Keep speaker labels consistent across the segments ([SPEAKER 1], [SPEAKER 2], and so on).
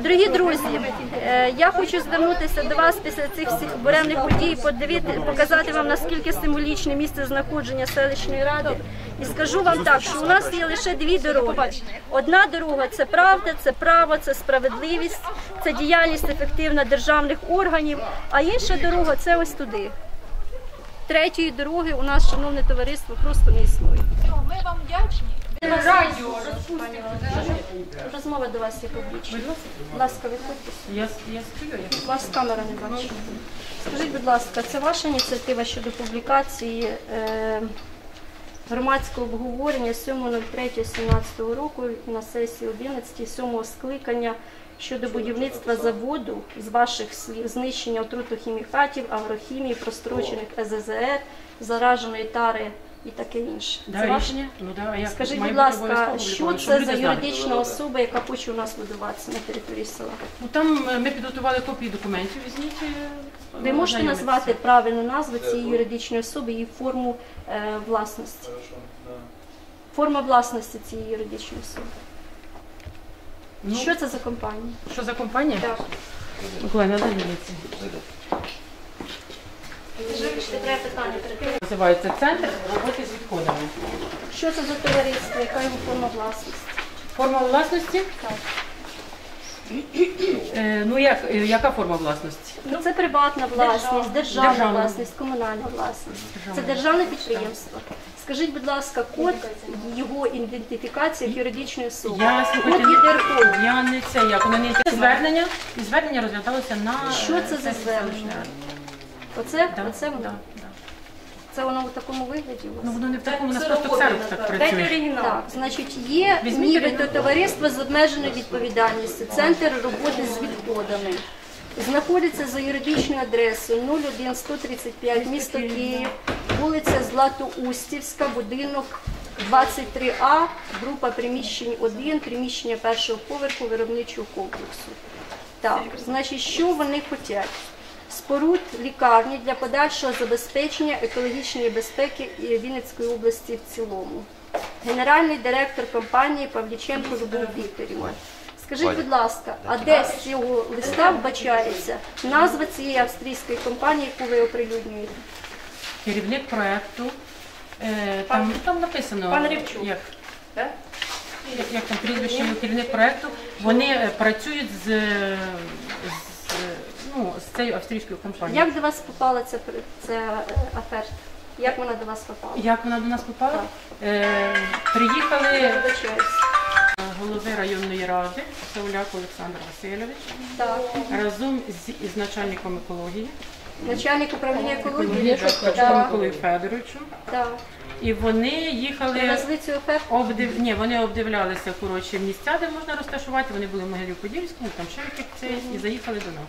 [SPEAKER 1] Дорогі друзі, е, я хочу звернутися до вас після цих всіх буремних подій, подивити, показати вам наскільки символічне місце знаходження селищної ради. І скажу вам так, що у нас є лише дві дороги. Одна дорога це правда, це право, це справедливість, це діяльність ефективна державних органів. А інша дорога це ось туди. Третьої дороги у нас, шановне товариство, просто не існує.
[SPEAKER 2] Ми вам вдячні.
[SPEAKER 1] Радіо Розмова до вас є публічна. Будь ласка, виходьте.
[SPEAKER 3] Я, я я
[SPEAKER 1] вас камера не бачить. Скажіть, будь ласка, це ваша ініціатива щодо публікації е, громадського обговорення 7.03.17 року на сесії 11 сьомого скликання щодо будівництва заводу з ваших слів знищення отрутохімікатів, агрохімії, прострочених СЗЗР, зараженої тари і таке інше.
[SPEAKER 3] Да,
[SPEAKER 1] Це
[SPEAKER 3] рішення? Ну, да, як
[SPEAKER 1] Скажіть, будь ласка, що це за
[SPEAKER 3] знали?
[SPEAKER 1] юридична особа, яка хоче у нас будуватися на території села?
[SPEAKER 3] Ну, там е, ми підготували копії документів, візьміть. е,
[SPEAKER 1] Ви можете назвати правильну назву цієї юридичної особи і форму е, власності? Форма власності цієї юридичної особи.
[SPEAKER 3] Ну,
[SPEAKER 1] Що це за компанія?
[SPEAKER 3] що за компанія?
[SPEAKER 1] Так.
[SPEAKER 3] Миколай, надо дивитися.
[SPEAKER 1] Вибачте, питання перед.
[SPEAKER 3] Називається Центр роботи з відходами.
[SPEAKER 1] Що це за товариство? Яка його форма власності?
[SPEAKER 3] Форма власності?
[SPEAKER 1] Так.
[SPEAKER 3] Е, ну, як, е, яка форма власності?
[SPEAKER 1] Ну, це приватна власність, державна,
[SPEAKER 3] Державна.
[SPEAKER 1] власність, комунальна власність. Це державне підприємство. Скажіть, будь ласка, код його ідентифікації як юридичної особи.
[SPEAKER 3] Я
[SPEAKER 1] Код
[SPEAKER 3] слухайте,
[SPEAKER 1] ЄДРКО.
[SPEAKER 3] я не це як воно не це звернення, і звернення розглядалося на
[SPEAKER 1] Що
[SPEAKER 3] е,
[SPEAKER 1] це за
[SPEAKER 3] сесії
[SPEAKER 1] звернення?
[SPEAKER 3] селищної ради.
[SPEAKER 1] Оце,
[SPEAKER 3] Да,
[SPEAKER 1] оце воно?
[SPEAKER 3] да, да.
[SPEAKER 1] Це воно в такому вигляді?
[SPEAKER 3] Ну воно не в такому, у нас просто ксерокс так працює.
[SPEAKER 1] Так, значить, є нібито
[SPEAKER 3] оригінал.
[SPEAKER 1] товариство з обмеженою відповідальністю, центр роботи з відходами. Знаходиться за юридичною адресою 01135, місто Київ, вулиця Златоустівська, будинок 23А, група приміщень 1, приміщення першого поверху виробничого комплексу. Так, значить, що вони хочуть? Споруд лікарні для подальшого забезпечення екологічної безпеки Вінницької області в цілому. Генеральний директор компанії Павліченко Любов Вікторівна. Скажіть, будь ласка, а де з цього листа вбачається назва цієї австрійської компанії, яку ви оприлюднюєте?
[SPEAKER 3] Керівник проекту. Е, там, там написано,
[SPEAKER 1] Пан Рябчук.
[SPEAKER 3] як, як, як там прізвище керівник проекту. Вони е, працюють з, з, е, ну, з цією австрійською компанією.
[SPEAKER 1] Як до вас попала ця, ця е, аферта? Як вона до вас попала?
[SPEAKER 3] Як вона до нас попала? Е, приїхали
[SPEAKER 1] Вибачаюсь.
[SPEAKER 3] голови районної ради Сауляк Олександр Васильович
[SPEAKER 1] Так.
[SPEAKER 3] разом з, із начальником екології
[SPEAKER 1] Начальник управління екології?
[SPEAKER 3] Екології, Качком
[SPEAKER 1] Так.
[SPEAKER 3] Миколою Федоровичем.
[SPEAKER 1] Так.
[SPEAKER 3] І вони їхали.
[SPEAKER 1] Привезли цю оферту?
[SPEAKER 3] Обдив... Ні, вони обдивлялися коротше місця, де можна розташувати. Вони були в Могилів-Подільському, там ще це і заїхали до нас.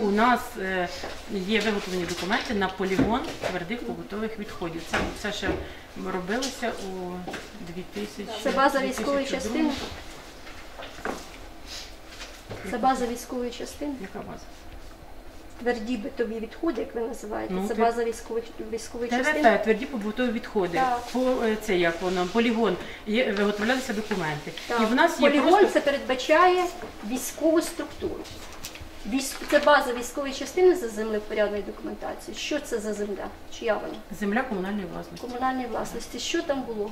[SPEAKER 3] У нас е, є виготовлені документи на полігон твердих побутових відходів. Це все ще робилося у 2000
[SPEAKER 1] Це база військової
[SPEAKER 3] 2002.
[SPEAKER 1] частини? Це база військової частини?
[SPEAKER 3] Яка база?
[SPEAKER 1] Тверді битові відходи, як ви називаєте.
[SPEAKER 3] Ну,
[SPEAKER 1] це
[SPEAKER 3] ти-
[SPEAKER 1] база військової, військової частини?
[SPEAKER 3] ТВП, тверді побутові відходи.
[SPEAKER 1] Так.
[SPEAKER 3] По е, це як воно полігон є, виготовлялися документи.
[SPEAKER 1] Так.
[SPEAKER 3] І в нас є
[SPEAKER 1] Полігон
[SPEAKER 3] просто
[SPEAKER 1] це передбачає військову структуру. Військ... Це база військової частини за землевпорядною документацією. Що це за земля? Чия вона?
[SPEAKER 3] земля комунальної власності.
[SPEAKER 1] Комунальної власності. Що там було?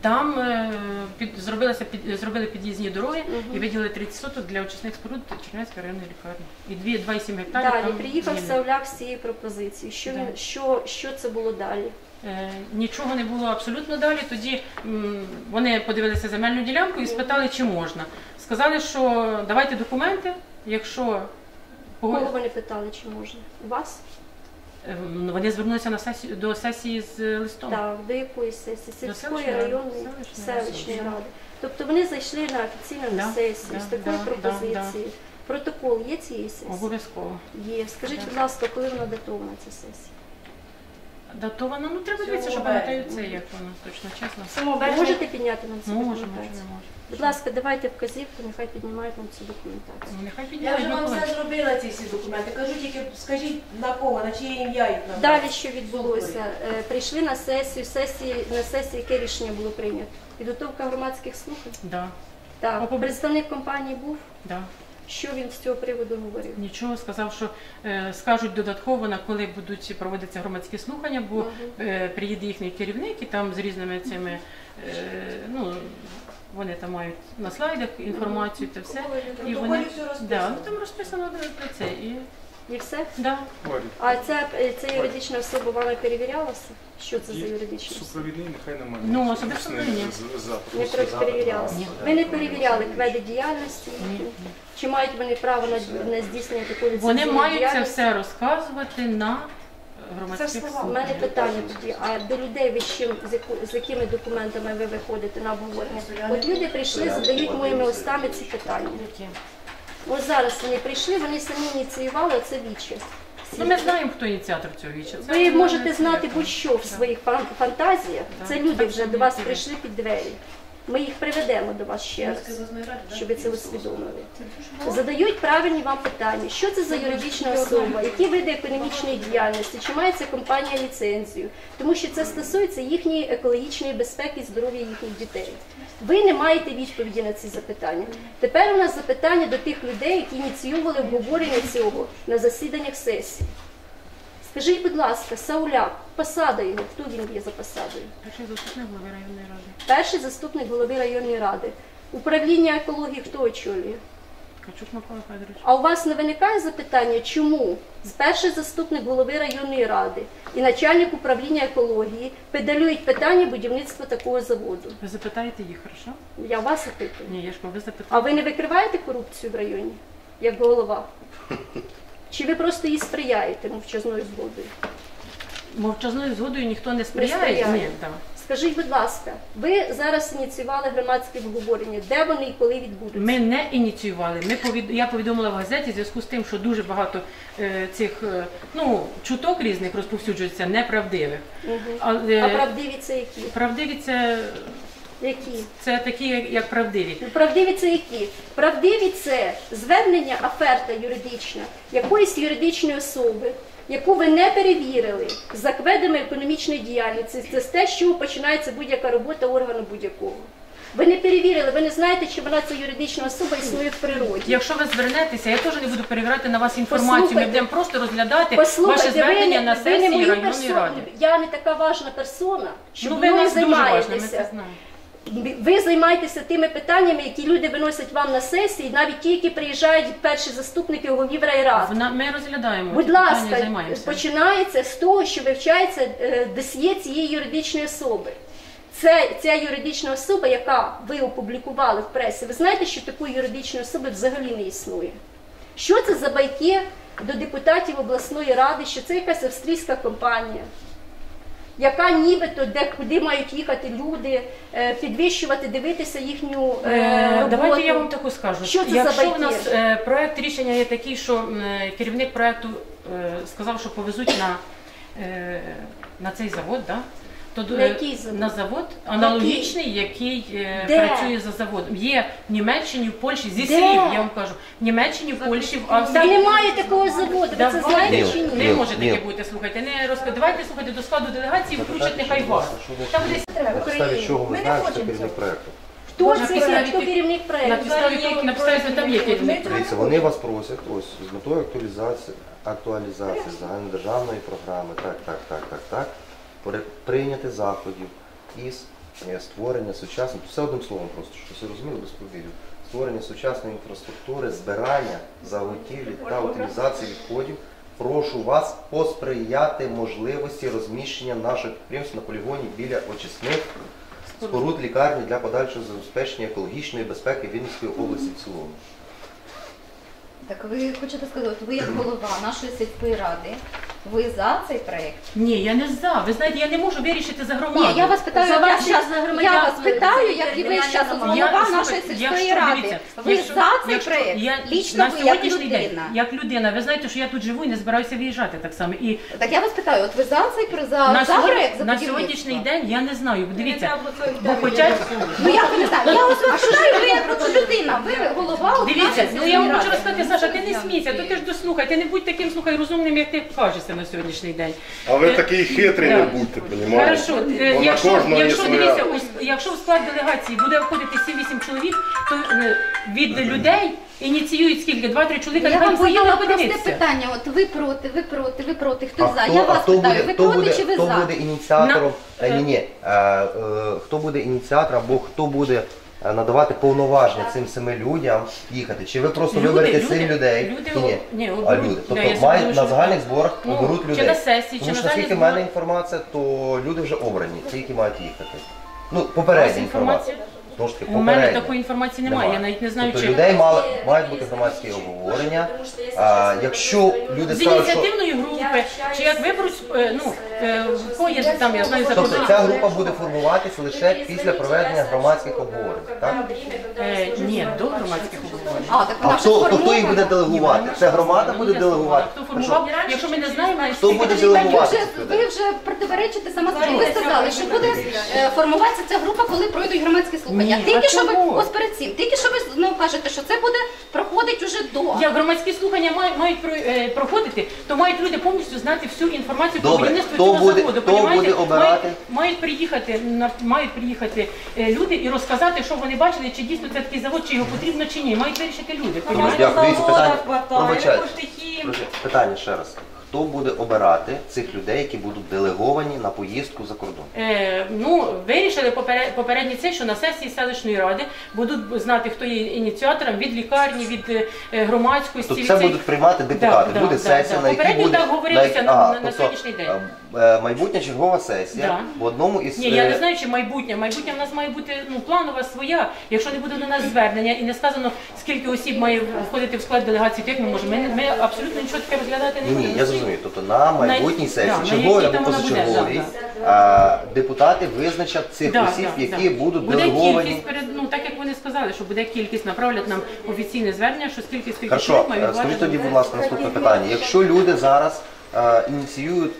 [SPEAKER 3] Там е, під, зробилися під, зробили під'їзні дороги і виділили 30 соток для очисних споруд Чернівської районної лікарні. І дві- 2,7 гектарів.
[SPEAKER 1] Далі
[SPEAKER 3] там
[SPEAKER 1] приїхав
[SPEAKER 3] зміни.
[SPEAKER 1] Сауляк з цією пропозицією. Що, він,
[SPEAKER 3] Да.
[SPEAKER 1] що, що це було далі?
[SPEAKER 3] Е, Нічого не було абсолютно далі. Тоді м, вони подивилися земельну ділянку і спитали, чи можна. Сказали, що давайте документи, якщо
[SPEAKER 1] Кого вони питали, чи можна? Вас?
[SPEAKER 3] Е, ну, вони звернулися на сесію до сесії з листом.
[SPEAKER 1] Так, до якої сесії? Сільської районної
[SPEAKER 3] Селищної ради.
[SPEAKER 1] Тобто вони зайшли на офіційну
[SPEAKER 3] Да,
[SPEAKER 1] сесію
[SPEAKER 3] да,
[SPEAKER 1] з такою
[SPEAKER 3] да,
[SPEAKER 1] пропозицією. Протокол є цієї сесії?
[SPEAKER 3] Обов'язково.
[SPEAKER 1] Є. Скажіть, будь ласка, коли вона датована ця сесія?
[SPEAKER 3] Датовано, ну треба дивитися, що пам'ятаю це, як воно точно чесно.
[SPEAKER 1] Ви можете підняти нам цю
[SPEAKER 3] Можемо,
[SPEAKER 1] документацію?
[SPEAKER 3] можемо, можемо.
[SPEAKER 1] Будь ласка, давайте вказівку, нехай піднімають нам цю документацію.
[SPEAKER 3] Ну, нехай
[SPEAKER 4] Я
[SPEAKER 3] підняють.
[SPEAKER 4] вже вам все зробила ці всі документи. Кажу тільки, скажіть на кого, на чиє ім'я їх надати.
[SPEAKER 1] Далі що відбулося? Е, Прийшли на сесію, сесії, на сесії яке рішення було прийнято? Підготовка громадських слухань.
[SPEAKER 3] Да.
[SPEAKER 1] Так,
[SPEAKER 3] Опублі-
[SPEAKER 1] представник компанії був.
[SPEAKER 3] Да.
[SPEAKER 1] Що він з цього приводу говорив?
[SPEAKER 3] Нічого сказав, що е, скажуть додатково на коли будуть проводитися громадські слухання, бо е, приїде їхній керівник і там з різними цими е, ну. Вони там мають на слайдах інформацію та все. І вони да, ну, там розписано про це. І,
[SPEAKER 1] І все?
[SPEAKER 3] да.
[SPEAKER 1] А ця, е, ця юридична особа вона перевірялася? Що це за юридична особа?
[SPEAKER 2] Супровідний, нехай немає.
[SPEAKER 3] Ну, особисто ні.
[SPEAKER 1] Не про- перевірялася. Ви не перевіряли кведи діяльності
[SPEAKER 3] Ні.
[SPEAKER 1] Чи мають вони право на, на здійснення такої
[SPEAKER 3] Вони
[SPEAKER 1] ліцензійної
[SPEAKER 3] мають це
[SPEAKER 1] діяльності?
[SPEAKER 3] все розказувати на громадських
[SPEAKER 4] Це слова.
[SPEAKER 1] У
[SPEAKER 3] слуханнях.
[SPEAKER 1] мене питання тоді, а до людей ви з чим з, яку- з якими документами ви виходите на обговорення? От люди прийшли, задають моїми устами ці питання.
[SPEAKER 3] Які?
[SPEAKER 1] Ось зараз вони прийшли, вони самі ініціювали це віче.
[SPEAKER 3] Ну, ми знаємо, хто ініціатор цього віча. Це
[SPEAKER 1] Ви можете знати будь-що в своїх фан- фантазіях. Це люди вже до вас прийшли під двері. Ми їх приведемо до вас ще раз, щоб ви це усвідомили. Задають правильні вам питання. Що це за юридична особа, які види економічної діяльності, чи має ця компанія ліцензію, тому що це стосується їхньої екологічної безпеки і здоров'я їхніх дітей. Ви не маєте відповіді на ці запитання. Тепер у нас запитання до тих людей, які ініціювали обговорення цього на засіданнях сесії. Скажіть, будь ласка, Сауляк, посада його, хто він є за посадою?
[SPEAKER 3] Перший заступник голови районної ради.
[SPEAKER 1] Перший заступник голови районної ради. Управління екології хто очолює?
[SPEAKER 3] Качук Микола Федорович.
[SPEAKER 1] А у вас не виникає запитання, чому перший заступник голови районної ради і начальник управління екології педалюють питання будівництва такого заводу?
[SPEAKER 3] Ви запитаєте їх, хорошо?
[SPEAKER 1] Я вас опитую.
[SPEAKER 3] Ні, я ж ви запитаєте.
[SPEAKER 1] А ви не викриваєте корупцію в районі як голова? Чи ви просто їй сприяєте мовчазною згодою?
[SPEAKER 3] Мовчазною згодою ніхто не сприяє.
[SPEAKER 1] сприяє.
[SPEAKER 3] Ні, так.
[SPEAKER 1] Скажіть, будь ласка, ви зараз ініціювали громадське обговорення, де вони і коли відбудуться?
[SPEAKER 3] Ми не ініціювали. Ми повід... Я повідомила в газеті в зв'язку з тим, що дуже багато е, цих е, ну, чуток різних розповсюджується неправдивих.
[SPEAKER 1] Мгм.
[SPEAKER 3] Але
[SPEAKER 1] А правдиві це які?
[SPEAKER 3] правдиві це,
[SPEAKER 1] Які?
[SPEAKER 3] це такі, як, правдиві.
[SPEAKER 1] Ну, Правдиві це які? Правдиві це звернення, оферта юридична якоїсь юридичної особи, яку ви не перевірили за кведами економічної діяльності. Це з те, з чого починається будь-яка робота органу будь-якого. Ви не перевірили, ви не знаєте, чи вона ця юридична особа існує в природі.
[SPEAKER 3] Якщо ви звернетеся, я теж не буду перевіряти на вас інформацію. Ми будемо просто розглядати ваше
[SPEAKER 1] Послухайте, ви
[SPEAKER 3] звернення
[SPEAKER 1] не,
[SPEAKER 3] на
[SPEAKER 1] ви не
[SPEAKER 3] сесії
[SPEAKER 1] мою
[SPEAKER 3] районної
[SPEAKER 1] персону.
[SPEAKER 3] ради.
[SPEAKER 1] Я не така важна персона, що
[SPEAKER 3] Ну,
[SPEAKER 1] ви
[SPEAKER 3] ви
[SPEAKER 1] мною
[SPEAKER 3] дуже важливі, ми це
[SPEAKER 1] займаєтеся.
[SPEAKER 3] знаємо.
[SPEAKER 1] Ви займаєтеся тими питаннями, які люди виносять вам на сесії, навіть ті, які приїжджають перші заступники голів райради.
[SPEAKER 3] Вона- Ми розглядаємо.
[SPEAKER 1] Будь ласка,
[SPEAKER 3] займаємося.
[SPEAKER 1] починається з того, що вивчається е, досьє цієї юридичної особи. Це ця юридична особа, яка ви опублікували в пресі. Ви знаєте, що такої юридичної особи взагалі не існує. Що це за байки до депутатів обласної ради, що це якась австрійська компанія, яка нібито де куди мають їхати люди, е, підвищувати, дивитися їхню е,
[SPEAKER 3] Е,
[SPEAKER 1] роботу.
[SPEAKER 3] Давайте я вам таку скажу.
[SPEAKER 1] Що це за
[SPEAKER 3] Якщо в нас е, проект рішення є такий, що м, е, керівник проекту е, сказав, що повезуть на, е, на цей завод, да?
[SPEAKER 1] На який завод?
[SPEAKER 3] на завод аналогічний, який е,
[SPEAKER 1] Де?
[SPEAKER 3] працює за заводом. Є в Німеччині, в Польщі, зі
[SPEAKER 1] Де?
[SPEAKER 3] слів, я вам кажу, в Німеччині, в Польщі, в
[SPEAKER 1] Та
[SPEAKER 3] Австрії.
[SPEAKER 1] немає такого заводу, ви це
[SPEAKER 3] Давайте.
[SPEAKER 1] знаєте чи ні?
[SPEAKER 3] Не може
[SPEAKER 5] ні.
[SPEAKER 3] таке бути, слухайте. Не розказ... Давайте слухайте до складу делегації, включать нехай вас. Там десь
[SPEAKER 5] На підставі чого ви знаєте, що керівник проекту?
[SPEAKER 1] Хто це
[SPEAKER 3] підставі
[SPEAKER 1] хто керівник
[SPEAKER 3] на
[SPEAKER 1] проєкту?
[SPEAKER 3] підставі того, на підставі там є керівник.
[SPEAKER 5] Дивіться, вони вас просять ось з метою актуалізації, актуалізації загальнодержавної програми, так, так, так, так, так, прийняти заходів із е, створення сучасної, все одним словом просто, щоб всі розуміли без побігів, створення сучасної інфраструктури, збирання, заготівлі та утилізації відходів. Прошу вас посприяти можливості розміщення наших підприємств на полігоні біля очисних споруд лікарні для подальшого забезпечення екологічної безпеки Вінницької області в цілому.
[SPEAKER 6] Так ви хочете сказати, ви як голова нашої сільської ради, ви за цей проєкт?
[SPEAKER 3] Ні, я не за. Ви знаєте, я не можу вирішити за громаду.
[SPEAKER 6] Ні, я вас питаю,
[SPEAKER 1] За
[SPEAKER 6] як
[SPEAKER 1] вас
[SPEAKER 6] я,
[SPEAKER 1] за громадян
[SPEAKER 6] я вас
[SPEAKER 1] ви
[SPEAKER 6] питаю, як і ви
[SPEAKER 1] територіальну
[SPEAKER 6] зараз голова
[SPEAKER 3] слухайте,
[SPEAKER 6] нашої сільської
[SPEAKER 3] якщо,
[SPEAKER 6] ради.
[SPEAKER 3] дивіться,
[SPEAKER 6] Ви
[SPEAKER 3] якщо-
[SPEAKER 6] за цей
[SPEAKER 3] якщо
[SPEAKER 6] проєкт?
[SPEAKER 3] Я,
[SPEAKER 6] Лічно
[SPEAKER 3] на
[SPEAKER 6] ви як
[SPEAKER 3] сьогоднішній день,
[SPEAKER 6] людина.
[SPEAKER 3] як людина, ви знаєте, що я тут живу і не збираюся виїжджати так само. І
[SPEAKER 6] Так я вас питаю, от ви за цей про- за,
[SPEAKER 3] на,
[SPEAKER 6] за
[SPEAKER 3] сьогодні-
[SPEAKER 6] проєкт, за
[SPEAKER 3] на
[SPEAKER 6] будівництво?
[SPEAKER 3] сьогоднішній день я не знаю. Дивіться, бо хоча
[SPEAKER 6] Ну як ви не знаєте? Я вас питаю, ви як от людина, ви голова от
[SPEAKER 3] Дивіться,
[SPEAKER 6] нашої
[SPEAKER 3] ну я
[SPEAKER 6] сільської
[SPEAKER 3] вам хочу розказати, Саша, ти не смійся, то ти ж дослухай, ти не будь таким слухай розумним, як ти кажешся. Склався на сьогоднішній день.
[SPEAKER 2] А ви
[SPEAKER 3] Е,
[SPEAKER 2] такий хитрий не будьте, понімаєте?
[SPEAKER 3] Хорошо, е, якщо,
[SPEAKER 2] кожного є
[SPEAKER 3] якщо
[SPEAKER 2] своя.
[SPEAKER 3] дивіться, ось, якщо в склад делегації буде входити 7-8 чоловік, то е, від людей ініціюють скільки? 2-3 чоловіка,
[SPEAKER 6] Я
[SPEAKER 3] нехай
[SPEAKER 6] вам задала просте
[SPEAKER 3] подивитися.
[SPEAKER 6] питання. От ви проти, ви проти, ви проти. Хто
[SPEAKER 5] А
[SPEAKER 6] за?
[SPEAKER 5] хто,
[SPEAKER 6] Я вас
[SPEAKER 5] хто
[SPEAKER 6] питаю,
[SPEAKER 5] буде,
[SPEAKER 6] ви
[SPEAKER 5] хто
[SPEAKER 6] проти
[SPEAKER 5] буде,
[SPEAKER 6] чи ви
[SPEAKER 5] хто
[SPEAKER 6] за?
[SPEAKER 5] буде ініціатором?
[SPEAKER 3] На-
[SPEAKER 5] Е, ні, ні. Е, е, хто буде ініціатором або хто буде надавати повноваження цим семи людям їхати? Чи ви просто
[SPEAKER 3] Люди,
[SPEAKER 5] виберете
[SPEAKER 3] люди,
[SPEAKER 5] сім людей?
[SPEAKER 3] люди,
[SPEAKER 5] ні, ні. а
[SPEAKER 3] оберуть.
[SPEAKER 5] люди.
[SPEAKER 3] Да,
[SPEAKER 5] Тобто
[SPEAKER 3] я
[SPEAKER 5] мають
[SPEAKER 3] думаю,
[SPEAKER 5] на загальних зборах
[SPEAKER 3] Ну,
[SPEAKER 5] оберуть
[SPEAKER 3] чи
[SPEAKER 5] людей.
[SPEAKER 3] на сесії, чи
[SPEAKER 5] Тому
[SPEAKER 3] на
[SPEAKER 5] що наскільки в
[SPEAKER 3] загальних
[SPEAKER 5] мене
[SPEAKER 3] зборах.
[SPEAKER 5] інформація, то люди вже обрані, ті, які мають їхати. Ну, попередня інформація. Знову таки,
[SPEAKER 3] У мене такої інформації немає, я навіть не знаю,
[SPEAKER 5] тобто
[SPEAKER 3] чи
[SPEAKER 5] людей мали, мають бути громадські обговорення. А, якщо люди
[SPEAKER 3] з
[SPEAKER 5] скажуть, що
[SPEAKER 3] ініціативної групи, чи як виберуть, е, ну, е, в кого є там, я знаю,
[SPEAKER 5] Тобто ця група буде формуватися лише після проведення громадських обговорень, так?
[SPEAKER 3] Е, ні, до громадських обговорень.
[SPEAKER 6] А, так
[SPEAKER 5] А
[SPEAKER 6] вона
[SPEAKER 5] хто, то хто їх буде делегувати? Це громада буде делегувати?
[SPEAKER 3] Хто формував? Якщо ми не знаємо,
[SPEAKER 5] Хто буде
[SPEAKER 6] ви
[SPEAKER 5] делегувати?
[SPEAKER 6] вже,
[SPEAKER 5] цих
[SPEAKER 6] ви
[SPEAKER 5] людей?
[SPEAKER 6] вже противоречите сама собі. Ви сказали, що буде е, формуватися ця група, коли пройдуть громадські слухання.
[SPEAKER 3] Ні,
[SPEAKER 6] Тільки
[SPEAKER 3] а
[SPEAKER 6] що ви ось перед цим, тільки що ви ну, кажете, що це буде проходить уже до.
[SPEAKER 3] Як громадські слухання мають, мають про- е, проходити, то мають люди повністю знати всю інформацію про
[SPEAKER 5] Добре,
[SPEAKER 3] будівництво
[SPEAKER 5] хто
[SPEAKER 3] цього
[SPEAKER 5] буде-
[SPEAKER 3] заводу.
[SPEAKER 5] хто
[SPEAKER 3] понімаєте?
[SPEAKER 5] буде обирати?
[SPEAKER 3] Мають, мають приїхати на мають приїхати е, люди і розказати, що вони бачили, чи дійсно це такий завод, чи його потрібно, чи ні. Мають вирішити люди. Понімаєте?
[SPEAKER 5] дякую. Дивіться, питання. Пробачайте. Питання ще раз. Хто буде обирати цих людей, які будуть делеговані на поїздку за кордон?
[SPEAKER 3] Е, ну, вирішили попере- попередні це, що на сесії селищної ради будуть знати, хто є ініціатором від лікарні, від е, громадськості.
[SPEAKER 5] Тобто
[SPEAKER 3] від
[SPEAKER 5] це
[SPEAKER 3] цих-
[SPEAKER 5] будуть приймати депутати.
[SPEAKER 3] да,
[SPEAKER 5] буде
[SPEAKER 3] да,
[SPEAKER 5] сесія,
[SPEAKER 3] да.
[SPEAKER 5] на якій буде
[SPEAKER 3] так
[SPEAKER 5] говорилися
[SPEAKER 3] на,
[SPEAKER 5] на-
[SPEAKER 3] на- на
[SPEAKER 5] тобто,
[SPEAKER 3] сьогоднішній день.
[SPEAKER 5] Е, е, Майбутня чергова сесія
[SPEAKER 3] Да.
[SPEAKER 5] в одному із
[SPEAKER 3] Ні, я
[SPEAKER 5] е,
[SPEAKER 3] не знаю, чи майбутнє. Майбутнє в нас має бути ну планова своя. Якщо не буде до нас звернення і не сказано, скільки осіб має входити в склад делегації, то як ми можемо? Ми, ми абсолютно нічого таке розглядати не
[SPEAKER 5] Ні,
[SPEAKER 3] будемо.
[SPEAKER 5] ні, я зрозумію. Тобто на майбутній
[SPEAKER 3] да,
[SPEAKER 5] сесії,
[SPEAKER 3] на
[SPEAKER 5] черговій
[SPEAKER 3] якій
[SPEAKER 5] або
[SPEAKER 3] там вона буде,
[SPEAKER 5] позачерговій, а, депутати визначать цих
[SPEAKER 3] Да,
[SPEAKER 5] осіб,
[SPEAKER 3] да,
[SPEAKER 5] які
[SPEAKER 3] да.
[SPEAKER 5] будуть
[SPEAKER 3] буде
[SPEAKER 5] делеговані.
[SPEAKER 3] кількість перед ну так як вони сказали, що буде кількість направлять нам офіційне звернення, що скільки скільки
[SPEAKER 5] Хорошо,
[SPEAKER 3] чоловік має
[SPEAKER 5] е,
[SPEAKER 3] відбувати.
[SPEAKER 5] скажіть тоді, будь ласка, наступне питання. Якщо люди зараз е, ініціюють е,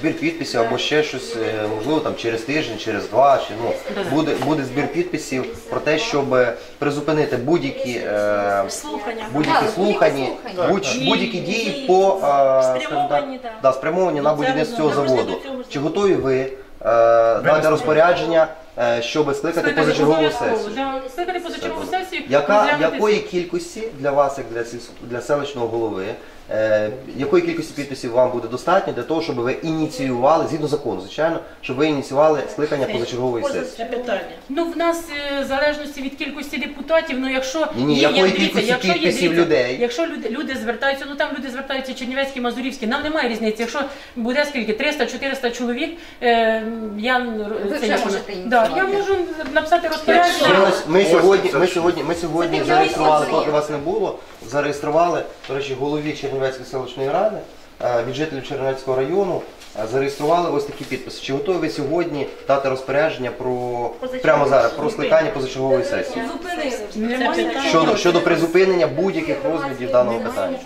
[SPEAKER 5] збір підписів або ще щось, е, можливо, там через тиждень, через два, чи ну буде буде збір підписів про те, щоб призупинити будь-які е,
[SPEAKER 1] Слухання.
[SPEAKER 5] будь-які слухання,
[SPEAKER 6] будь-які
[SPEAKER 5] будь- будь-які дії по е,
[SPEAKER 1] Спрямовані,
[SPEAKER 5] так,
[SPEAKER 1] так.
[SPEAKER 5] да, спрямовані на будівництво цього заводу. Чи готові ви е, дати розпорядження, е, щоб скликати позачергову сесію?
[SPEAKER 3] да. Скликати позачергову сесію.
[SPEAKER 5] Яка, якої кількості для вас, як для, для селищного голови, е, якої кількості підписів вам буде достатньо для того, щоб ви ініціювали, згідно закону, звичайно, щоб ви ініціювали скликання позачергової сесії?
[SPEAKER 3] Ну, в нас е, в залежності від кількості депутатів, ну якщо
[SPEAKER 5] Ні-ні,
[SPEAKER 3] є,
[SPEAKER 5] якої
[SPEAKER 3] дивіться,
[SPEAKER 5] кількості
[SPEAKER 3] якщо є,
[SPEAKER 5] підписів
[SPEAKER 3] дивіться,
[SPEAKER 5] людей?
[SPEAKER 3] якщо люди, люди звертаються, ну там люди звертаються Чернівецькі, Мазурівські, нам немає різниці. Якщо буде скільки 300-400 чоловік, е, я
[SPEAKER 6] Ви
[SPEAKER 3] це
[SPEAKER 6] вже
[SPEAKER 3] як
[SPEAKER 6] можете
[SPEAKER 3] воно- да, я
[SPEAKER 6] ініціювати.
[SPEAKER 3] можу написати
[SPEAKER 5] Ми,
[SPEAKER 3] розпорядження.
[SPEAKER 5] ось- ми сьогодні, ми сьогодні, ми сьогодні
[SPEAKER 6] Це
[SPEAKER 5] зареєстрували, поки вас не було, зареєстрували, до речі, голові Чернівецької селищної ради е, від жителів Чернівецького району. е, Зареєстрували ось такі підписи. Чи готові ви сьогодні дати розпорядження про прямо зараз про скликання позачергової сесії щодо щодо призупинення будь-яких розглядів даного питання?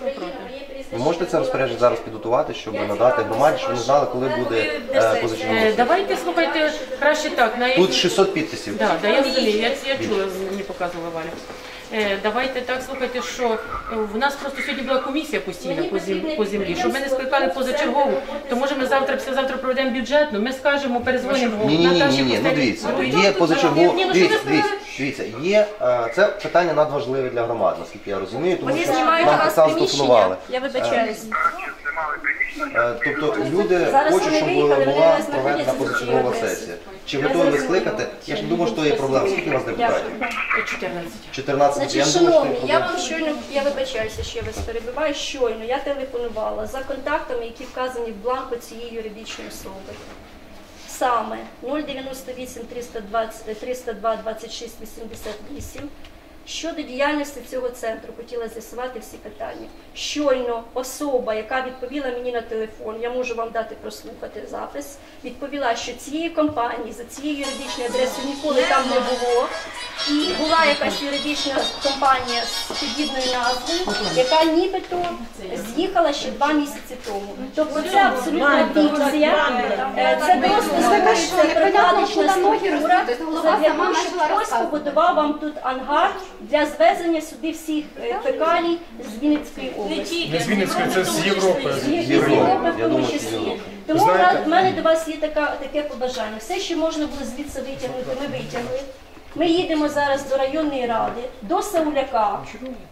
[SPEAKER 5] Ви можете це розпорядження зараз підготувати, щоб надати громаді, щоб вони знали, коли буде е, позачергова
[SPEAKER 3] Е,
[SPEAKER 5] сесія?
[SPEAKER 3] Давайте слухайте краще так. На
[SPEAKER 5] Тут 600 підписів.
[SPEAKER 3] Да, да, я розумію, я, я чула, мені показувала Валя. Е, давайте так слухайте, що е, в нас просто сьогодні була комісія постійна по, землі, по землі. Щоб ми не скликали позачергову, то може ми завтра, післязавтра проведемо бюджетну, ми скажемо, перезвонимо
[SPEAKER 5] Ні, ні, ні, ні, ні. Ну дивіться, є позачергово.
[SPEAKER 3] Ні, ну, що
[SPEAKER 5] Дивіться,
[SPEAKER 3] ви
[SPEAKER 5] дивіться, дивіться, є е, це питання надважливе для громад, наскільки я розумію, тому
[SPEAKER 1] Вони
[SPEAKER 5] що
[SPEAKER 1] знімають
[SPEAKER 5] нам
[SPEAKER 1] у вас
[SPEAKER 5] само
[SPEAKER 1] приміщення. Я вибачаюсь.
[SPEAKER 5] Е, Тобто люди
[SPEAKER 1] Зараз
[SPEAKER 5] хочуть,
[SPEAKER 1] вони
[SPEAKER 5] щоб
[SPEAKER 1] виїхали, вони
[SPEAKER 5] була
[SPEAKER 1] знаходяться
[SPEAKER 5] проведена
[SPEAKER 1] за
[SPEAKER 5] позачергова сесія. Чи
[SPEAKER 1] Я
[SPEAKER 5] готові ви скликати? Я ж не думаю, що є проблема. Скільки у вас депутатів?
[SPEAKER 3] Е, 14.
[SPEAKER 5] 14.
[SPEAKER 1] Значить,
[SPEAKER 5] не думаю, що
[SPEAKER 1] шановні, я
[SPEAKER 5] проблема.
[SPEAKER 1] вам щойно, я вибачаюся, що я вас перебиваю. Щойно я телефонувала за контактами, які вказані в бланку цієї юридичної особи. Саме 098 320 302 26 88 Щодо діяльності цього центру, хотіла з'ясувати всі питання. Щойно особа, яка відповіла мені на телефон, я можу вам дати прослухати запис, відповіла, що цієї компанії за цією юридичною адресою ніколи там не було. І була якась юридична компанія з подібною назвою, яка нібито з'їхала ще два місяці тому. Тобто це абсолютна фікція. Е, Це просто
[SPEAKER 6] куди ноги
[SPEAKER 1] структура, щоб
[SPEAKER 6] почала
[SPEAKER 1] хтось побудував вам тут ангар для звезення сюди всіх е, фекалій з Вінницької області.
[SPEAKER 2] Не з Вінницької, це з Європи.
[SPEAKER 1] З Європи
[SPEAKER 5] Європи,
[SPEAKER 1] в
[SPEAKER 5] я
[SPEAKER 1] тому
[SPEAKER 5] думаю,
[SPEAKER 1] числі.
[SPEAKER 5] Європи.
[SPEAKER 1] Тому
[SPEAKER 2] Знаєте-
[SPEAKER 1] в мене до вас є така, таке побажання. Все, що можна було звідси витягнути, ми витягли. Ми їдемо зараз до районної ради, до Сауляка.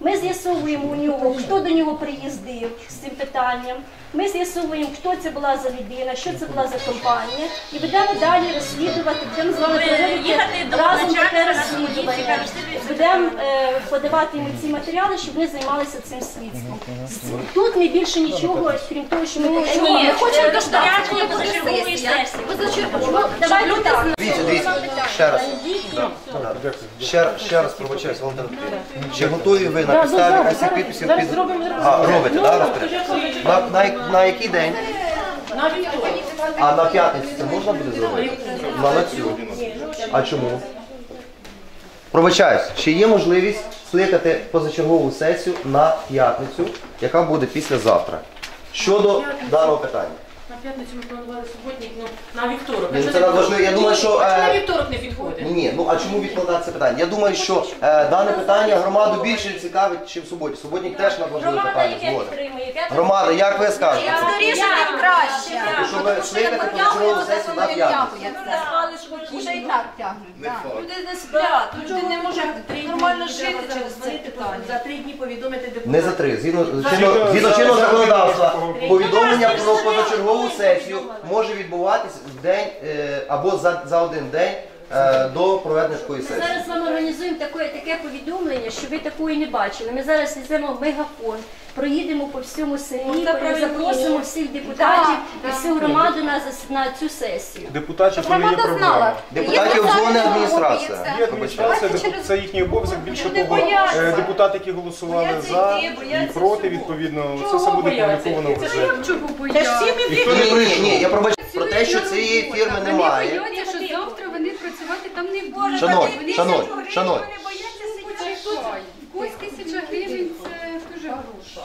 [SPEAKER 1] Ми з'ясовуємо у нього, хто до нього приїздив з цим питанням. Ми з'ясовуємо, хто це була за людина, що це була за компанія, і будемо далі розслідувати. Будемо з вами проводити разом таке розслідування. Будемо е, подавати йому ці матеріали, щоб вони займалися цим слідством. Тут не більше нічого, крім того, що ми почули.
[SPEAKER 6] Ні, ми хочемо дождатися,
[SPEAKER 1] Давайте так.
[SPEAKER 5] Дивіться, дивіться, ще раз. Ще, ще раз пробачаюсь, Валентин Петрівна. Чи готові ви на підставі усіх підписів
[SPEAKER 3] зараз
[SPEAKER 5] під...
[SPEAKER 3] зробимо
[SPEAKER 5] А, робите,
[SPEAKER 3] Ну,
[SPEAKER 5] так,
[SPEAKER 3] вже
[SPEAKER 5] розпорядження? На, на, на який день?
[SPEAKER 3] На вівторок.
[SPEAKER 5] А на п'ятницю це можна буде зробити? На на. А чому? Пробачаюсь, чи є можливість скликати позачергову сесію на п'ятницю, яка буде післязавтра? Щодо даного питання.
[SPEAKER 3] П'ятницю ми планували суботник, ну на вівторок.
[SPEAKER 5] Ну, це надважливо. Я думаю, що,
[SPEAKER 3] А чому на
[SPEAKER 5] е,
[SPEAKER 3] вівторок не підходить?
[SPEAKER 5] Ні, ну а чому відкладати це питання? Я думаю, що е, дане питання громаду більше цікавить, ніж в суботі. Суботник теж надважливе питання, згодом. Громада, як ви скажете?
[SPEAKER 6] Скоріше, тим краще.
[SPEAKER 5] Щоб скликати позачергову сесію на п'ятницю.
[SPEAKER 6] Уже і так тягнуть.
[SPEAKER 4] Люди не сплять, люди не можуть нормально жити через це питання.
[SPEAKER 3] За три дні повідомити депутатів.
[SPEAKER 5] Не за три. Згідно чинно- згідно чинного законодавства, повідомлення про позачергову сесію може відбуватись в день е, або за, за один день до проведення такої
[SPEAKER 1] Ми
[SPEAKER 5] сесії.
[SPEAKER 1] зараз з вами організуємо таке, таке повідомлення, що ви такої не бачили. Ми зараз візьмемо мегафон, проїдемо по всьому селі, запросимо всіх депутатів і всю громаду на, зас- на цю сесію.
[SPEAKER 2] Депутатів то не є
[SPEAKER 6] Громада
[SPEAKER 2] проблема.
[SPEAKER 6] знала.
[SPEAKER 5] Депутатів дзвонить адміністрація.
[SPEAKER 2] Є адміністрація, це їхній обов'язок. Більше того, е, депутати, які голосували за і проти, відповідно, це все буде опубліковано в вже. Ніхто не
[SPEAKER 5] Ні, ні,
[SPEAKER 2] прийшов.
[SPEAKER 5] ні, я пробачаю про те, що цієї фірми немає.
[SPEAKER 7] Бояться, що вони там не будуть.
[SPEAKER 5] Шановні, шановні, шановні,
[SPEAKER 7] Якось тисяча гривень це дуже гроші.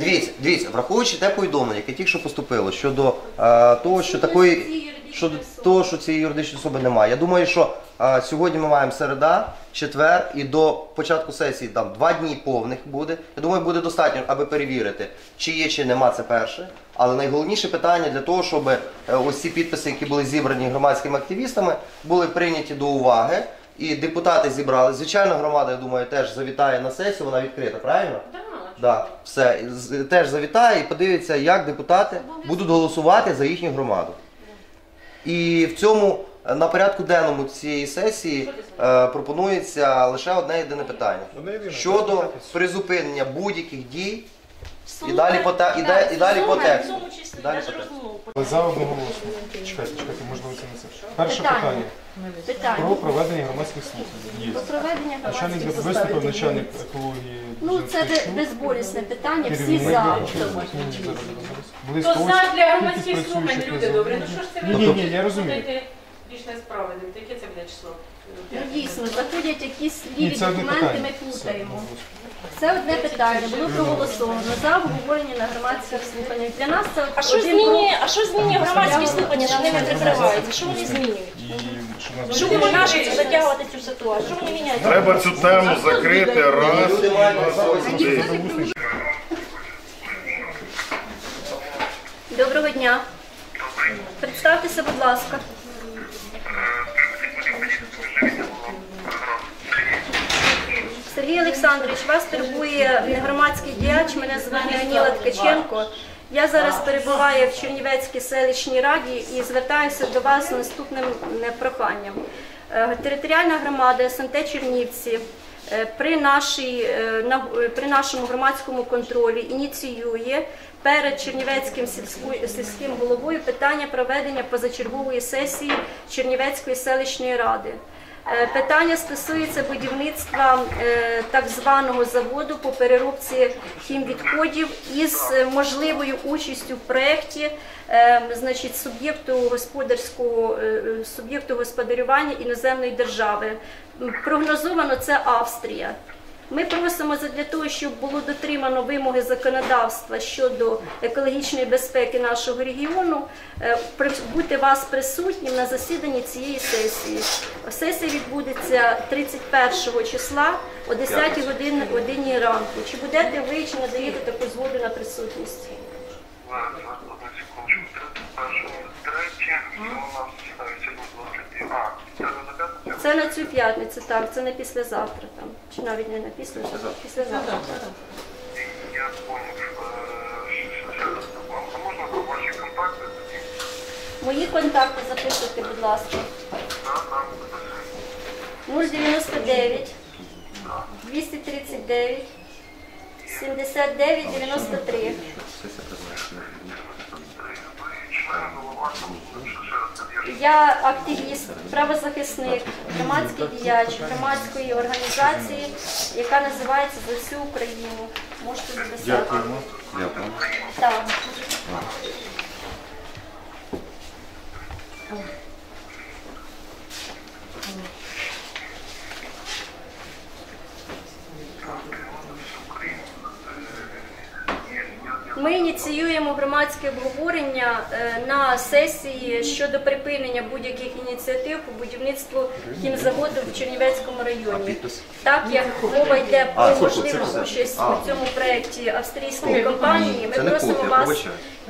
[SPEAKER 5] дивіться, дивіться, враховуючи те повідомлення, яке тільки що поступило щодо е, того, що такої щодо того, що цієї юридичної особи немає. Я думаю, що е, сьогодні ми маємо середа, четвер, і до початку сесії там два дні повних буде. Я думаю, буде достатньо, аби перевірити, чи є, чи нема це перше. Але найголовніше питання для того, щоб е, ось ці підписи, які були зібрані громадськими активістами, були прийняті до уваги. І депутати зібрали. Звичайно, громада, я думаю, теж завітає на сесію, вона відкрита, правильно?
[SPEAKER 3] Так.
[SPEAKER 5] Да, все. Теж завітає і подивиться, як депутати будуть голосувати за їхню громаду. І в цьому е, на порядку денному цієї сесії е, пропонується лише одне єдине питання щодо призупинення будь-яких дій і далі по те- і де- і далі по тексту. І Далі по тексту.
[SPEAKER 2] За одноголосно. Чекайте, чекайте, можливо, це не це. Перше
[SPEAKER 1] Питання.
[SPEAKER 2] питання про проведення громадських слухань. Є.
[SPEAKER 1] Про проведення
[SPEAKER 2] Начальник
[SPEAKER 1] громадських
[SPEAKER 2] виступив
[SPEAKER 1] слухань.
[SPEAKER 2] начальник екології.
[SPEAKER 1] Ну це безболісне питання, всі
[SPEAKER 2] керівник.
[SPEAKER 1] за.
[SPEAKER 2] Зараз, зараз, зараз. Близько
[SPEAKER 3] То за для громадських слухань, люди
[SPEAKER 2] за-
[SPEAKER 3] Ну що ж це ви
[SPEAKER 2] ні,
[SPEAKER 3] робите?
[SPEAKER 2] ні, я розумію.
[SPEAKER 3] Слухайте, Річне справи, яке це буде число?
[SPEAKER 1] Ну, дійсно, заходять якісь
[SPEAKER 2] Ні,
[SPEAKER 1] ліві
[SPEAKER 2] це одне
[SPEAKER 1] документи,
[SPEAKER 2] питання.
[SPEAKER 1] ми
[SPEAKER 2] Все,
[SPEAKER 1] плутаємо. Це одне питання, було проголосовано за обговорення на громадських слуханнях. Для нас це
[SPEAKER 8] А що
[SPEAKER 1] один
[SPEAKER 8] змінює, а що змінює громадські слухання, що ними прикриваються? Що вони змінюють?
[SPEAKER 2] І щоб нас
[SPEAKER 8] Що ви наші затягувати цю ситуацію? Що вони міняють?
[SPEAKER 9] Треба цю тему закрити раз
[SPEAKER 5] мають
[SPEAKER 9] назавжди.
[SPEAKER 1] Доброго дня. Представтеся, будь ласка. Сергій Олександрович, вас турбує громадський діяч. Мене звати Аніла Ткаченко. Я зараз перебуваю в Чернівецькій селищній раді і звертаюся до вас наступним е, проханням. Е, Територіальна громада СНТ Чернівці при, нашій, е, е, при нашому громадському контролі ініціює перед Чернівецьким сільським головою питання проведення позачергової сесії Чернівецької селищної ради. Е, Питання стосується будівництва е, так званого заводу по переробці хімвідходів із можливою участю в проєкті е, значить, суб'єкту господарського суб'єкту господарювання іноземної держави. Прогнозовано це Австрія. Ми просимо для того, щоб було дотримано вимоги законодавства щодо екологічної безпеки нашого регіону, е, при- бути вас присутнім на засіданні цієї сесії. Сесія відбудеться 31 числа о 10 годині, годині ранку. Чи будете ви, чи надаєте таку згоду на присутність?
[SPEAKER 9] Зараз, одну секундочку. 31 третє, це у нас е, сьогодні 22. А, це за п'ятницю?
[SPEAKER 1] Це на цю п'ятницю, так, це не післязавтра там, чи навіть не на післязавтра. Післязавтра.
[SPEAKER 9] Я поняв. Е, а можна ваші контакти тоді?
[SPEAKER 1] Мої контакти записуйте, будь ласка.
[SPEAKER 9] Так, так, записуємо.
[SPEAKER 1] 099 239 79 93.
[SPEAKER 9] Ви член голова, ще ще раз під'їжджу.
[SPEAKER 1] Я активіст, правозахисник, громадський діяч громадської організації, яка називається За всю Україну. Можете записати.
[SPEAKER 2] Дякуємо.
[SPEAKER 1] Так. Ми ініціюємо громадське обговорення е, на сесії щодо припинення будь-яких ініціатив по будівництву хімзаводу в Чернівецькому районі. Так як мова йде про можливу участь у цьому проєкті австрійської компанії, ми просимо вас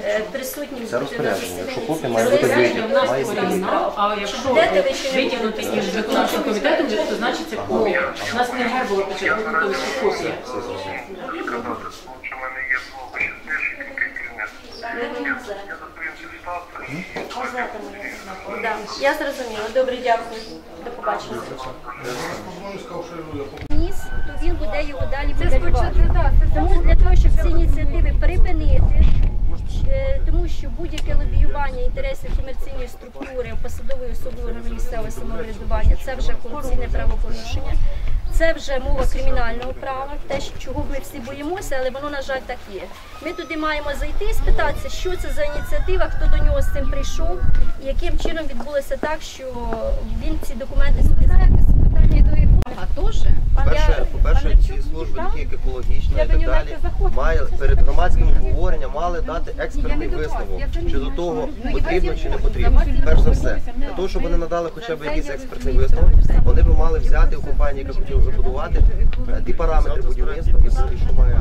[SPEAKER 1] е, присутнім
[SPEAKER 5] Це
[SPEAKER 1] бути на
[SPEAKER 5] розпорядження. Якщо копія має бути
[SPEAKER 1] сесії.
[SPEAKER 5] витяг,
[SPEAKER 3] У нас
[SPEAKER 5] має бути
[SPEAKER 3] оригінал, а якщо
[SPEAKER 1] Будете ви чи не
[SPEAKER 3] витягнути із виконавчого комітету, то значить це копія. У нас не герб було початку, копія.
[SPEAKER 9] Сказати, що в мене є слово ще теж який керівник. Я доповім
[SPEAKER 1] Да, я зрозуміла. Добре, дякую. До побачення. Ніс, то він буде його далі педалювати. Тому для того, щоб ці ініціативи припинити, тому що будь-яке лобіювання інтересів комерційної структури, посадової особи органу місцевого самоврядування це вже корупційне правопорушення. Це вже мова кримінального права, те, чого ми всі боїмося, але воно, на жаль, так є. Ми туди маємо зайти і спитатися, що це за ініціатива, хто до нього з цим прийшов, і яким чином відбулося так, що він ці документи собі
[SPEAKER 6] А теж?
[SPEAKER 5] Перше, по-перше, ці служби, такі як екологічна і так далі, має перед громадським обговоренням мали дати експертний висновок, чи до того потрібно чи не потрібно. Перш за все, для того, щоб вони надали хоча б якийсь експертний висновок, вони б мали взяти у компанії, яка хотіла забудувати, е, ті параметри будівництва і що має.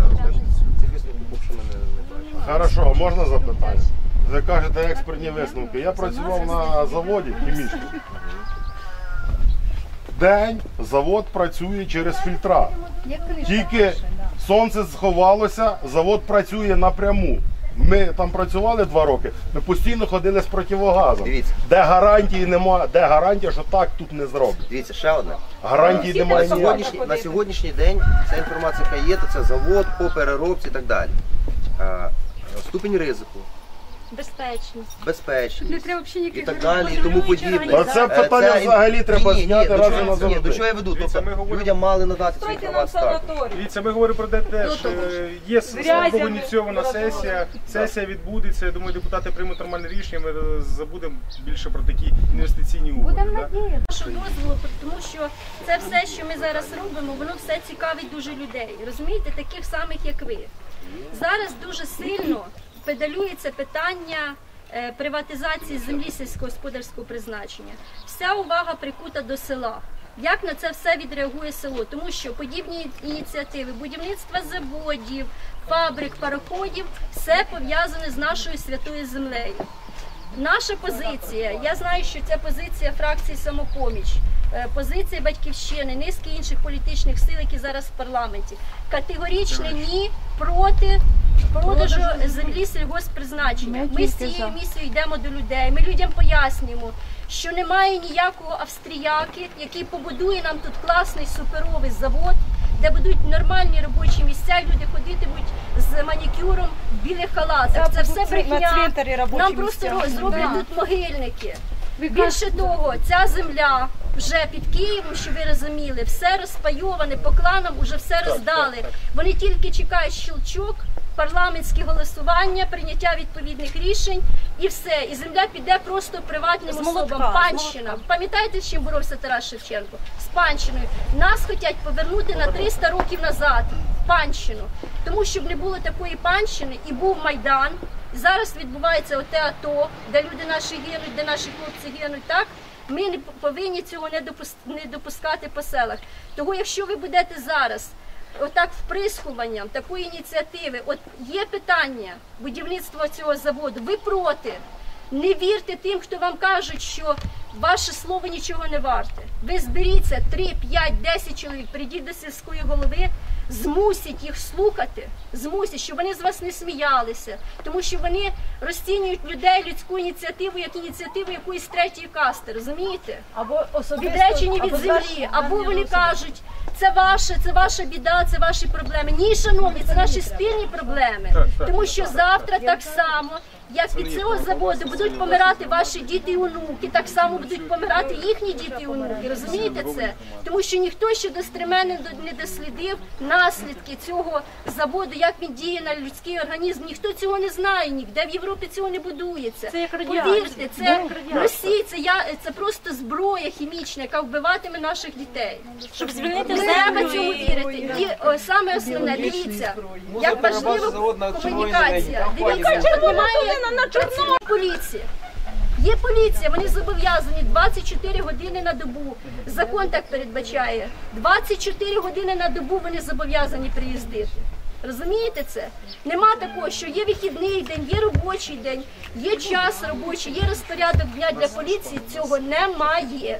[SPEAKER 5] Цих висновків поки що ми не, не бачимо.
[SPEAKER 9] Хорошо, можна запитання? Ви кажете експертні висновки. Я працював на заводі хімічному. День завод працює через фільтра. Тільки сонце сховалося, завод працює напряму. Ми там працювали два роки, ми постійно ходили з противогазом.
[SPEAKER 5] Дивіться.
[SPEAKER 9] Де гарантії немає, де гарантія, що так тут не зроблять.
[SPEAKER 5] Дивіться, ще одне.
[SPEAKER 9] Гарантії
[SPEAKER 5] На
[SPEAKER 9] немає ніяких.
[SPEAKER 5] сьогоднішній, на сьогоднішній день ця інформація, яка є, то це завод по переробці і так далі. Е, Ступінь ризику,
[SPEAKER 1] безпечність.
[SPEAKER 5] безпечність
[SPEAKER 7] Не треба взагалі
[SPEAKER 5] і
[SPEAKER 7] ніяких
[SPEAKER 5] так далі, і тому подібне.
[SPEAKER 9] Та це
[SPEAKER 5] Е,
[SPEAKER 9] питання
[SPEAKER 5] це-
[SPEAKER 9] взагалі треба
[SPEAKER 5] Ні, ні,
[SPEAKER 9] зняти
[SPEAKER 5] до
[SPEAKER 9] раз
[SPEAKER 5] чого-
[SPEAKER 9] і назавжди.
[SPEAKER 5] Ні, до чого я веду?
[SPEAKER 2] Дивіться,
[SPEAKER 5] Тобто
[SPEAKER 2] ми говоримо-
[SPEAKER 5] людям мали надати цю інформацію. Так.
[SPEAKER 2] Дивіться, ми говоримо про те теж. е, Є службово ініційована сесія. Сесія відбудеться. Я думаю, депутати приймуть нормальне рішення. Ми е, забудемо більше про такі інвестиційні угоди. да?
[SPEAKER 1] Нашого дозволу, тому що це все, що ми зараз робимо, воно все цікавить дуже людей. Розумієте, таких самих, як ви. Зараз дуже сильно педалюється питання е, приватизації землі сільськогосподарського призначення. Вся увага прикута до села. Як на це все відреагує село? Тому що подібні ініціативи будівництва заводів, фабрик, пароходів все пов'язане з нашою святою землею. Наша позиція, я знаю, що це позиція фракції самопоміч, е, позиція батьківщини, низки інших політичних сил, які зараз в парламенті. Категорічне ні проти продажу землі сільгосппризначення. Ми з цією місією йдемо до людей. Ми людям пояснюємо, що немає ніякого австріяки, який побудує нам тут класний суперовий завод, де будуть нормальні робочі місця, і люди ходитимуть з манікюром в білих халатах. Це все брехня. Нам просто зроблять тут могильники. Більше того, ця земля вже під Києвом, щоб ви розуміли, все розпайоване, по кланам вже все роздали. Вони тільки чекають щелчок, парламентське голосування, прийняття відповідних рішень і все. І земля піде просто приватним
[SPEAKER 8] З
[SPEAKER 1] особам.
[SPEAKER 8] молотка,
[SPEAKER 1] Панщина. Пам'ятаєте, з чим боровся Тарас Шевченко? З панщиною. Нас хочуть повернути на 300 років назад. в Панщину. Тому щоб не було такої панщини і був Майдан. Зараз відбувається оте АТО, де люди наші гинуть, де наші хлопці гинуть, так? Ми не повинні цього не допус- допускати по селах. Тому якщо ви будете зараз отак вприскуванням такої ініціативи, от є питання будівництва цього заводу, ви проти. Не вірте тим, хто вам кажуть, що ваше слово нічого не варте. Ви зберіться 3, 5, 10 чоловік, прийдіть до сільської голови, змусіть їх слухати, змусіть, щоб вони з вас не сміялися, тому що вони розцінюють людей людську ініціативу як ініціативу якоїсь третьої касти, розумієте?
[SPEAKER 4] Або особисто,
[SPEAKER 1] Відречені від
[SPEAKER 4] або
[SPEAKER 1] землі, або вони
[SPEAKER 4] особисто.
[SPEAKER 1] кажуть, це ваше, це ваша біда, це ваші проблеми. Ні, шановні, це наші спільні проблеми. Тому що завтра так само, як від цього заводу будуть помирати ваші діти і онуки, так само будуть помирати їхні діти і онуки. Розумієте це? Тому що ніхто ще достременно не дослідив наслідки цього заводу, як він діє на людський організм. Ніхто цього не знає ніде. В Європі цього не будується.
[SPEAKER 8] Це як.
[SPEAKER 1] Повірте, це Росія, це я це просто зброя хімічна, яка вбиватиме наших дітей.
[SPEAKER 8] Щоб звільнити
[SPEAKER 1] Треба цьому вірити. І о, саме основне, дивіться, як важлива комунікація. Дивіться, от немає працює поліція. Є поліція, вони зобов'язані 24 години на добу. Закон так передбачає. 24 години на добу вони зобов'язані приїздити. Розумієте це? Нема такого, що є вихідний день, є робочий день, є час робочий, є розпорядок дня для поліції. Цього немає.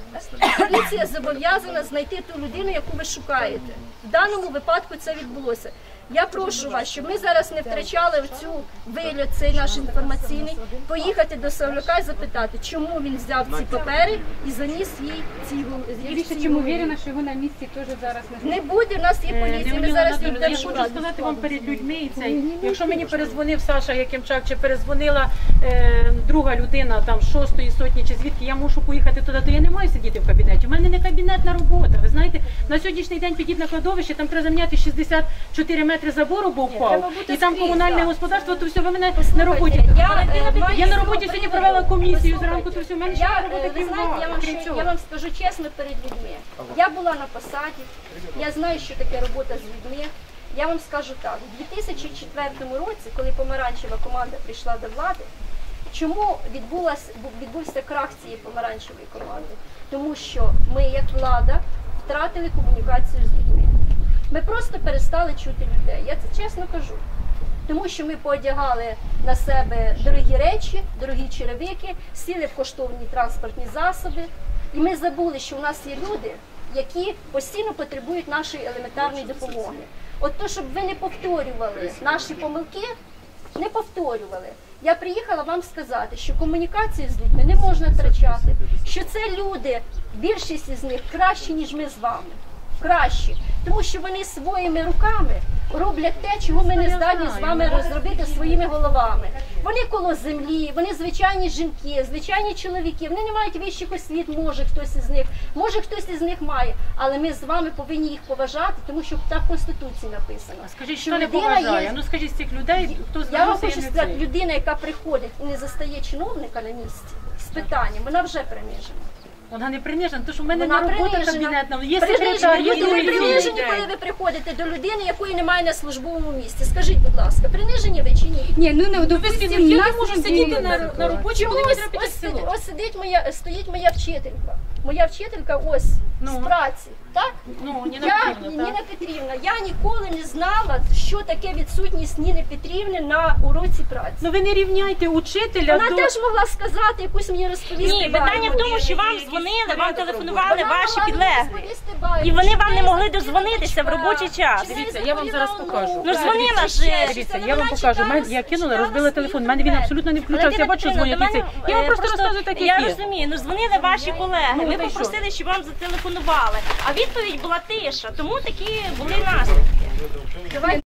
[SPEAKER 1] Поліція зобов'язана знайти ту людину, яку ви шукаєте. В даному випадку це відбулося. Я прошу вас, щоб ми зараз не втрачали цю виліт, цей наш інформаційний, поїхати до Савлюка і запитати, чому він взяв ці папери і заніс їй ці
[SPEAKER 7] Я більше чим уверена, що його на місці теж зараз не
[SPEAKER 1] Не буде, в нас є
[SPEAKER 3] Е,
[SPEAKER 1] поліція, ми зараз
[SPEAKER 3] Анатоліївна, я хочу сказати вам перед людьми і цей. Якщо мені перезвонив Саша Якимчак, чи перезвонила е, друга людина там шостої сотні, чи звідки я мушу поїхати туди, то я не маю сидіти в кабінеті. У мене не кабінетна робота. Ви знаєте, на сьогоднішній день підіть на кладовище, там треба заміняти 64 метри забору, бо впав. І там комунальне господарство, то все, ви мене на роботі.
[SPEAKER 1] я, е,
[SPEAKER 3] на роботі сьогодні провела комісію зранку, то все, в мене ще
[SPEAKER 1] Я,
[SPEAKER 3] роботи
[SPEAKER 1] е,
[SPEAKER 3] крім
[SPEAKER 1] я вам,
[SPEAKER 3] цього.
[SPEAKER 1] я вам скажу чесно перед людьми. Я була на посаді, я знаю, що таке робота з людьми. Я вам скажу так, у 2004 році, коли помаранчева команда прийшла до влади, чому відбулась, відбувся крах цієї помаранчевої команди? Тому що ми, як влада, втратили комунікацію з людьми. Ми просто перестали чути людей. Я це чесно кажу. Тому що ми поодягали на себе дорогі речі, дорогі черевики, сіли в коштовні транспортні засоби, і ми забули, що у нас є люди, які постійно потребують нашої елементарної допомоги. От то, щоб ви не повторювали наші помилки, не повторювали. Я приїхала вам сказати, що комунікацію з людьми не можна втрачати, що це люди, більшість із них кращі, ніж ми з вами. Кращі, тому що вони своїми руками роблять те, чого ми не здатні з вами розробити своїми головами. Вони коло землі, вони звичайні жінки, звичайні чоловіки. Вони не мають вищих освіт, може хтось із них, може хтось із них має, але ми з вами повинні їх поважати, тому що так в конституції написано.
[SPEAKER 3] Скажіть,
[SPEAKER 1] що
[SPEAKER 3] не поважає?
[SPEAKER 1] є-
[SPEAKER 3] Ну скажіть з цих людей, хто
[SPEAKER 1] Я вам хочу сказати, людина, яка приходить і не застає чиновника на місці з питанням, вона вже принижена.
[SPEAKER 3] Вона не принижена, тому що в мене
[SPEAKER 1] Вона
[SPEAKER 3] не робота
[SPEAKER 1] принижена.
[SPEAKER 3] кабінетна, є секретар, є
[SPEAKER 1] Люди не
[SPEAKER 3] другий.
[SPEAKER 1] принижені, коли ви приходите до людини, якої немає на службовому місці. Скажіть, будь ласка, принижені ви чи ні?
[SPEAKER 7] Ні, ну не
[SPEAKER 3] Ви
[SPEAKER 7] допустим,
[SPEAKER 3] скажіть, я
[SPEAKER 7] нас
[SPEAKER 3] можу
[SPEAKER 7] не
[SPEAKER 3] сидіти на, на роботі, коли мені
[SPEAKER 1] Ось,
[SPEAKER 3] треба піти в
[SPEAKER 1] ось,
[SPEAKER 3] село?
[SPEAKER 1] ось сидить моя, стоїть моя вчителька. Моя вчителька ось
[SPEAKER 3] Ну.
[SPEAKER 1] з праці. Так?
[SPEAKER 3] Ну, Ніна
[SPEAKER 1] Я,
[SPEAKER 3] Петрівна,
[SPEAKER 1] Ніна
[SPEAKER 3] так.
[SPEAKER 1] Петрівна, я ніколи не знала, що таке відсутність Ніни Петрівни на уроці праці.
[SPEAKER 3] Ну ви не рівняйте учителя
[SPEAKER 1] Вона
[SPEAKER 3] до...
[SPEAKER 1] теж могла сказати, якусь мені розповісти.
[SPEAKER 8] Ні, питання в тому, що вам дзвонили, вам телефонували
[SPEAKER 1] Вона
[SPEAKER 8] ваші
[SPEAKER 1] могла
[SPEAKER 8] підлеглі.
[SPEAKER 1] розповісти байку,
[SPEAKER 8] І вони вам не могли дозвонитися в робочий час.
[SPEAKER 1] чи
[SPEAKER 3] Дивіться, я вам зараз покажу.
[SPEAKER 1] онука,
[SPEAKER 8] Ну, дзвонила
[SPEAKER 1] чи
[SPEAKER 8] ж.
[SPEAKER 1] ще.
[SPEAKER 3] Дивіться, я вам
[SPEAKER 1] вона
[SPEAKER 3] покажу.
[SPEAKER 1] читала-
[SPEAKER 3] Мен- Я кинула, розбила
[SPEAKER 1] свій
[SPEAKER 3] телефон. У мене він абсолютно не включався. Я
[SPEAKER 8] Валентина
[SPEAKER 3] бачу, що
[SPEAKER 8] Петрівна,
[SPEAKER 3] дзвонять
[SPEAKER 8] до
[SPEAKER 3] і
[SPEAKER 8] мене.
[SPEAKER 3] Я вам
[SPEAKER 8] е,
[SPEAKER 3] просто розказую так,
[SPEAKER 8] Я розумію, ну дзвонили ваші колеги.
[SPEAKER 3] Ну,
[SPEAKER 8] Ми
[SPEAKER 3] та й що?
[SPEAKER 8] попросили, щоб вам зателефонували. А відповідь була тиша, тому такі були наслідки.